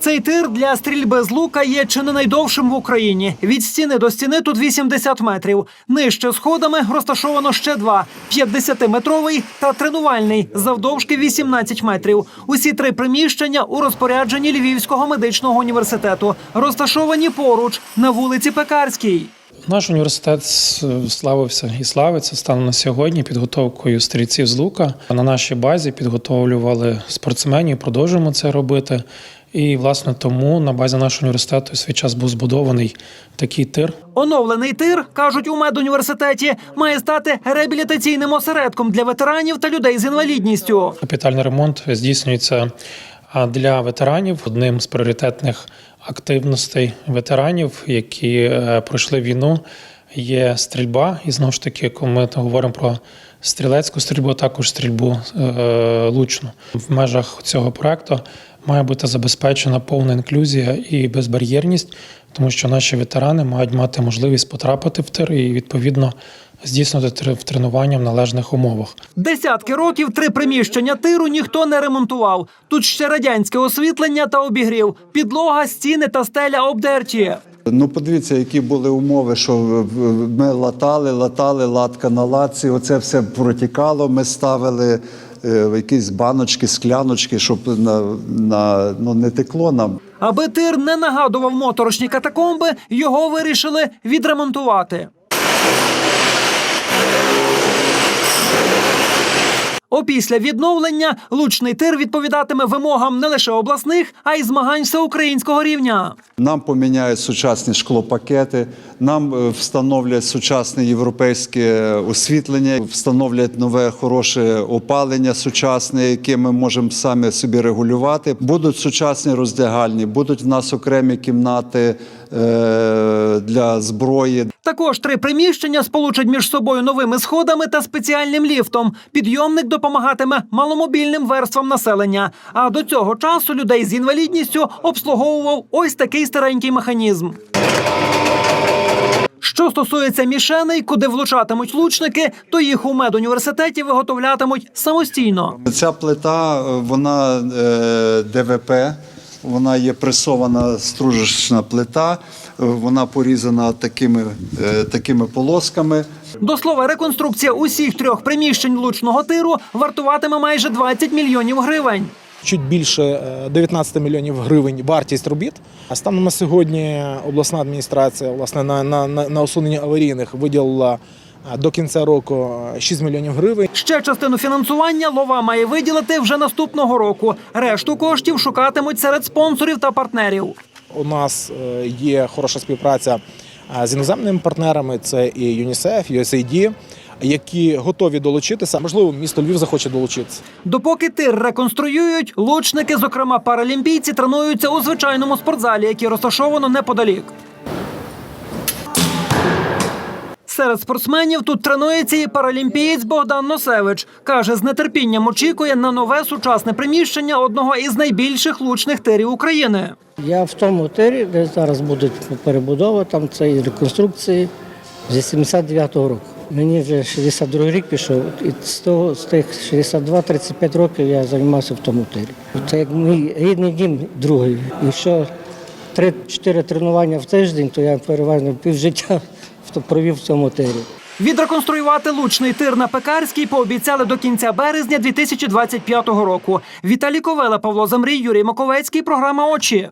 Цей тир для стрільби з лука є чи не найдовшим в Україні. Від стіни до стіни тут 80 метрів. Нижче сходами розташовано ще два: 50-метровий та тренувальний завдовжки 18 метрів. Усі три приміщення у розпорядженні Львівського медичного університету, розташовані поруч на вулиці Пекарській. Наш університет славився і славиться станом на сьогодні підготовкою стрільців з лука. На нашій базі підготовлювали спортсменів, продовжуємо це робити. І власне тому на базі нашого університету свій час був збудований такий тир. Оновлений тир, кажуть у медуніверситеті, має стати реабілітаційним осередком для ветеранів та людей з інвалідністю. Капітальний ремонт здійснюється для ветеранів. Одним з пріоритетних активностей ветеранів, які е, пройшли війну, є стрільба. І знову ж таки, коли ми говоримо про стрілецьку стрільбу, а також стрільбу е, лучну. В межах цього проекту має бути забезпечена повна інклюзія і безбар'єрність, тому що наші ветерани мають мати можливість потрапити в тир і відповідно здійснювати тр- тренування в належних умовах. Десятки років три приміщення тиру ніхто не ремонтував. Тут ще радянське освітлення та обігрів, підлога, стіни та стеля обдерті. Ну, подивіться, які були умови, що ми латали, латали, латка на латці, оце все протікало. Ми ставили е, якісь баночки, скляночки, щоб на, на, ну, не текло нам. Аби тир не нагадував моторошні катакомби, його вирішили відремонтувати. Опісля відновлення лучний тир відповідатиме вимогам не лише обласних, а й змагань всеукраїнського рівня. Нам поміняють сучасні шклопакети, нам е, встановлять сучасне європейське освітлення, встановлять нове хороше опалення сучасне, яке ми можемо самі собі регулювати. Будуть сучасні роздягальні, будуть в нас окремі кімнати е, для зброї. Також три приміщення сполучать між собою новими сходами та спеціальним ліфтом. Підйомник допомагатиме маломобільним верствам населення. А до цього часу людей з інвалідністю обслуговував ось такий старенький механізм. Що стосується мішеней, куди влучатимуть лучники, то їх у медуніверситеті виготовлятимуть самостійно. Ця плита, е, вона е, ДВП, вона є пресована стружечна плита, е, вона порізана такими, е, такими полосками. До слова, реконструкція усіх трьох приміщень лучного тиру вартуватиме майже 20 мільйонів гривень. чуть більше е, 19 мільйонів гривень вартість робіт. А станом на сьогодні обласна адміністрація власне на, на, на, на усунення аварійних виділила е, до кінця року е, 6 мільйонів гривень. Ще частину фінансування лова має виділити вже наступного року. Решту коштів шукатимуть серед спонсорів та партнерів. У нас е, є хороша співпраця е, з іноземними партнерами. Це і ЮНІСЕФ, USAID, які готові долучитися. Можливо, місто Львів захоче долучитися. Допоки тир реконструюють, лучники, зокрема паралімпійці, тренуються у звичайному спортзалі, який розташовано неподалік. Серед спортсменів тут тренується і паралімпієць Богдан Носевич. Каже, з нетерпінням очікує на нове сучасне приміщення одного із найбільших лучних тирів України. Я в тому тирі, де зараз буде перебудова, там це і реконструкції з 79-го року. Мені вже 62 рік пішов, і з того з тих 62-35 років я займався в тому тирі. Це як мій рідний дім другий. І що 3-4 тренування в тиждень, то я переважно півжиття провів в цьому тирі. Відреконструювати лучний тир на Пекарській пообіцяли до кінця березня 2025 року. Віталій Ковела, Павло Замрій, Юрій Маковецький. Програма Очі.